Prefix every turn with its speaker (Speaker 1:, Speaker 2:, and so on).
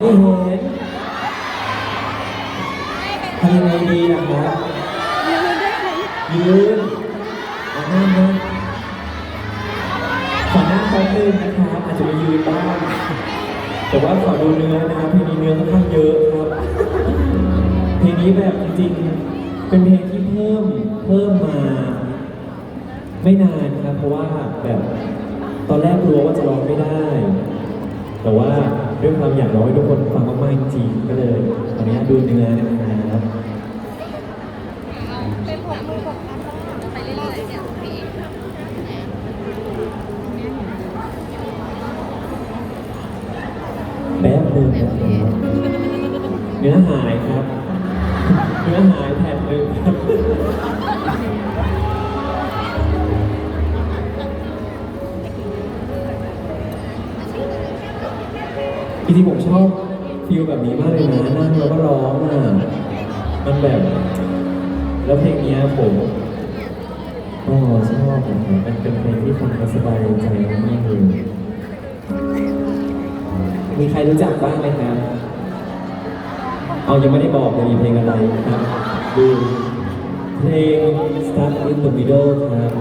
Speaker 1: ไม่เห็นทำยังไงดีนะครับยืนเอาหน้านะขอหน้าแป๊บนึงนะครับอาจจะไปยืนบ้าง แต่ว่าขอดูเนื้อนะครับเพลงนี้เนื้อค่อนข้างเยอะครับ เพลงนี้แบบจริงๆ เป็นเพลงที่เพิ่มเพิ่มมา ไม่นานครับ เพราะว่าแบบตอนแรกกลัวว่าจะร้องไม่ได้ แต่ว่า ด้วยความอยากร้องให้ทุกคนฟังมากๆจริงๆก็เลยตอนนี้ดูเนื้อนะครับ
Speaker 2: เป็นผมมือผมไปเรื่อยๆเนี่ยพี่
Speaker 1: แป๊บนึงนะครับเนื้อหายครับ เนื้อหายแผ่ จริงๆผมชอบฟิลแบบนี้มากเลยนะนั่งแล้วก็ร้องอะมันแบบ แล้วเพลงเนี้ยผมก็ชอบนะครับเป็นเป็นเพลงที่ฟังแล้วสบายใจมากๆเลยมีใครรู้จักบ้างไหมครับเอายังไม่ได้บอกเลยมีเพลงอะไรครับดูเพลง Stuck in the Middle ครับ